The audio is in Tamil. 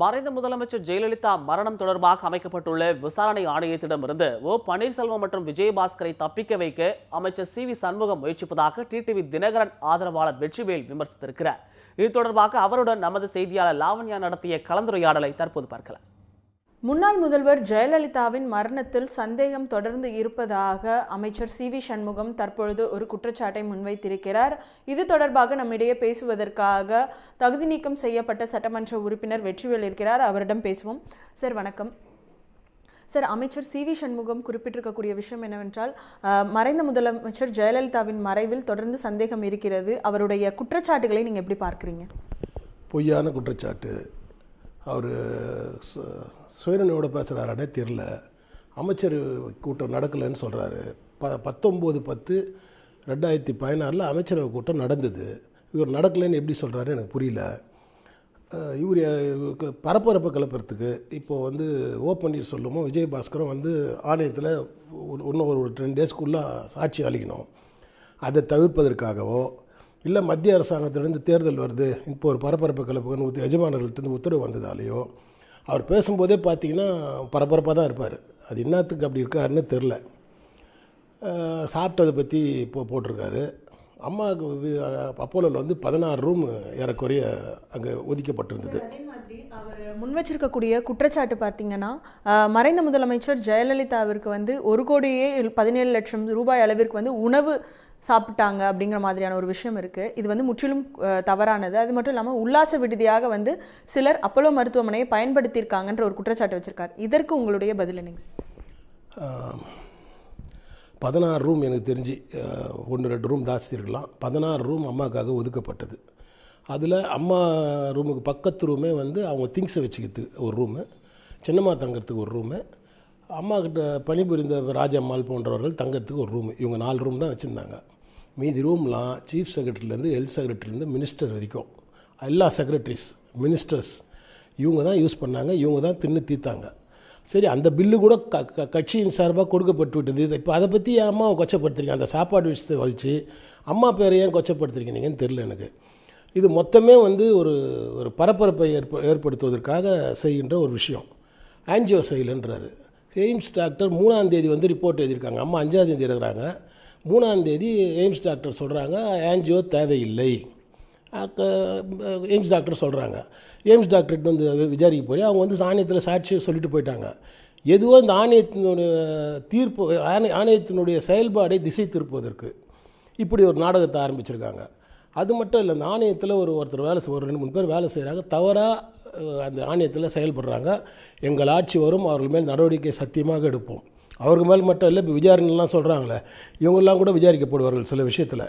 மறைந்த முதலமைச்சர் ஜெயலலிதா மரணம் தொடர்பாக அமைக்கப்பட்டுள்ள விசாரணை ஆணையத்திடமிருந்து ஓ பன்னீர்செல்வம் மற்றும் விஜயபாஸ்கரை தப்பிக்க வைக்க அமைச்சர் சி வி சண்முகம் முயற்சிப்பதாக டிடிவி தினகரன் ஆதரவாளர் வெற்றிவேல் விமர்சித்திருக்கிறார். இது தொடர்பாக அவருடன் நமது செய்தியாளர் லாவண்யா நடத்திய கலந்துரையாடலை தற்போது பார்க்கலாம். முன்னாள் முதல்வர் ஜெயலலிதாவின் மரணத்தில் சந்தேகம் தொடர்ந்து இருப்பதாக அமைச்சர் சி வி சண்முகம் தற்பொழுது ஒரு குற்றச்சாட்டை முன்வைத்திருக்கிறார். இது தொடர்பாக நம்மிடையே பேசுவதற்காக தகுதி நீக்கம் செய்யப்பட்ட சட்டமன்ற உறுப்பினர் வெற்றிவேல் இருக்கிறார். அவரிடம் பேசுவோம். சார் வணக்கம். சார் அமைச்சர் சி வி சண்முகம் குறிப்பிட்டிருக்கக்கூடிய விஷயம் என்னவென்றால் மறைந்த முதலமைச்சர் ஜெயலலிதாவின் மறைவில் தொடர்ந்து சந்தேகம் இருக்கிறது. அவருடைய குற்றச்சாட்டுகளை நீங்கள் எப்படி பார்க்குறீங்க? பொய்யான குற்றச்சாட்டு. அவர் சுயரனோட பேசுகிறாரானே தெரில அமைச்சர் கூட்டம் நடக்கலைன்னு சொல்கிறாரு ப பத்தொம்போது பத்து ரெண்டாயிரத்தி பதினாறில் அமைச்சரவை கூட்டம் நடந்தது. இவர் நடக்கலைன்னு எப்படி சொல்கிறாரு எனக்கு புரியல. இவர் இவருக்கு பரபரப்பை கிளப்புறதுக்கு இப்போது வந்து ஓ சொல்லுமோ விஜயபாஸ்கரும் வந்து ஆலயத்தில் இன்னும் ஒரு டென் டேஸ்க்குள்ளே சாட்சி அளிக்கணும். அதை தவிர்ப்பதற்காகவோ இல்லை மத்திய அரசாங்கத்திலிருந்து தேர்தல் வருது. இப்போ ஒரு பரபரப்பு கலப்புகள்னு உத்த எஜமானர்கள்ட்ட உத்தரவு வந்ததாலேயோ அவர் பேசும்போதே பார்த்தீங்கன்னா பரபரப்பாக தான் இருப்பார். அது என்னத்துக்கு அப்படி இருக்காருன்னு தெரில சாப்பிட்டதை பற்றி இப்போ போட்டிருக்காரு. அம்மாவுக்கு அப்போலோவில் வந்து பதினாறு ரூம் ஏறக்குறைய அங்கே ஒதுக்கப்பட்டிருந்தது. அவர் முன் வச்சிருக்கக்கூடிய குற்றச்சாட்டு பார்த்தீங்கன்னா மறைந்த முதலமைச்சர் ஜெயலலிதாவிற்கு வந்து ஒரு கோடியே பதினேழு லட்சம் ரூபாய் அளவிற்கு வந்து உணவு சாப்பிட்டாங்க அப்படிங்கிற மாதிரியான ஒரு விஷயம் இருக்குது இது வந்து முற்றிலும் தவறானது. அது மட்டும் இல்லாமல் உல்லாச விடுதியாக வந்து சிலர் அப்போலோ மருத்துவமனையை பயன்படுத்தியிருக்காங்கன்ற ஒரு குற்றச்சாட்டு வச்சுருக்கார். இதற்கு உங்களுடைய பதில் என்னங்க பதினாறு ரூம் எனக்கு தெரிஞ்சு ஒன்று ரெண்டு ரூம் ஜாஸ்தி இருக்கலாம் பதினாறு ரூம் அம்மாவுக்காக ஒதுக்கப்பட்டது. அதில் அம்மா ரூமுக்கு பக்கத்து ரூமே வந்து அவங்க திங்ஸை வச்சுக்கிறது ஒரு ரூமு சின்னம்மா தங்கிறதுக்கு ஒரு ரூமு அம்மா கிட்ட பணிபுரிந்த ராஜம்மாள் போன்றவர்கள் தங்கறதுக்கு ஒரு ரூமு இவங்க நாலு ரூம் தான் வச்சுருந்தாங்க. மீதி ரூம்லாம் சீஃப் செக்ரட்டரிலேருந்து ஹெல்த் செக்ரட்டரிலேருந்து மினிஸ்டர் வரைக்கும். எல்லா செக்ரட்டரிஸ் மினிஸ்டர்ஸ் இவங்க தான் யூஸ் பண்ணாங்க. இவங்க தான் தின்னு தீர்த்தாங்க சரி அந்த பில்லு கூட க க- கட்சியின் சார்பாக கொடுக்கப்பட்டு விட்டது. இப்போ அதை பற்றி என் அம்மாவை கொச்சப்படுத்துறீங்க அந்த சாப்பாடு விஷயத்தை வலிச்சு அம்மா பேரை ஏன் கொச்சப்படுத்திருக்கீங்கன்னு தெரில எனக்கு. இது மொத்தமே வந்து ஒரு ஒரு பரபரப்பை ஏற்ப ஏற்படுத்துவதற்காக செய்கின்ற ஒரு விஷயம். ஆன்ஜியோ செய்யலன்றாரு எய்ம்ஸ் டாக்டர் மூணாம் தேதி வந்து ரிப்போர்ட் எழுதியிருக்காங்க. அம்மா அஞ்சாம் தேதி இருக்கிறாங்க. மூணாம் தேதி எய்ம்ஸ் டாக்டர் சொல்கிறாங்க ஆன்ஜியோ தேவையில்லை. எய்ம்ஸ் டாக்டர் சொல்கிறாங்க எய்ம்ஸ் டாக்டர்கிட்ட வந்து விசாரிக்க போய் அவங்க வந்து ஆணையத்தில் சாட்சியை சொல்லிட்டு போயிட்டாங்க. எதுவோ இந்த ஆணையத்தினுடைய தீர்ப்பு ஆணை ஆணையத்தினுடைய செயல்பாடை திசை திருப்புவதற்கு இப்படி ஒரு நாடகத்தை ஆரம்பிச்சிருக்காங்க. அது மட்டும் இல்லை இந்த ஆணையத்தில் ஒரு ஒருத்தர் வேலை செய்- ஒரு ரெண்டு மூணு பேர் வேலை செய்கிறாங்க தவறாக அந்த ஆணையத்தில் செயல்படுறாங்க. எங்கள் ஆட்சி வரும் அவர்கள் மேல் நடவடிக்கை சத்தியமாக எடுப்போம். அவர்கள் மேல் மட்டும் இல்லை இப்போ விசாரணைலாம் சொல்கிறாங்களே இவங்கெல்லாம் கூட விசாரிக்கப்படுவார்கள் சில விஷயத்தில்.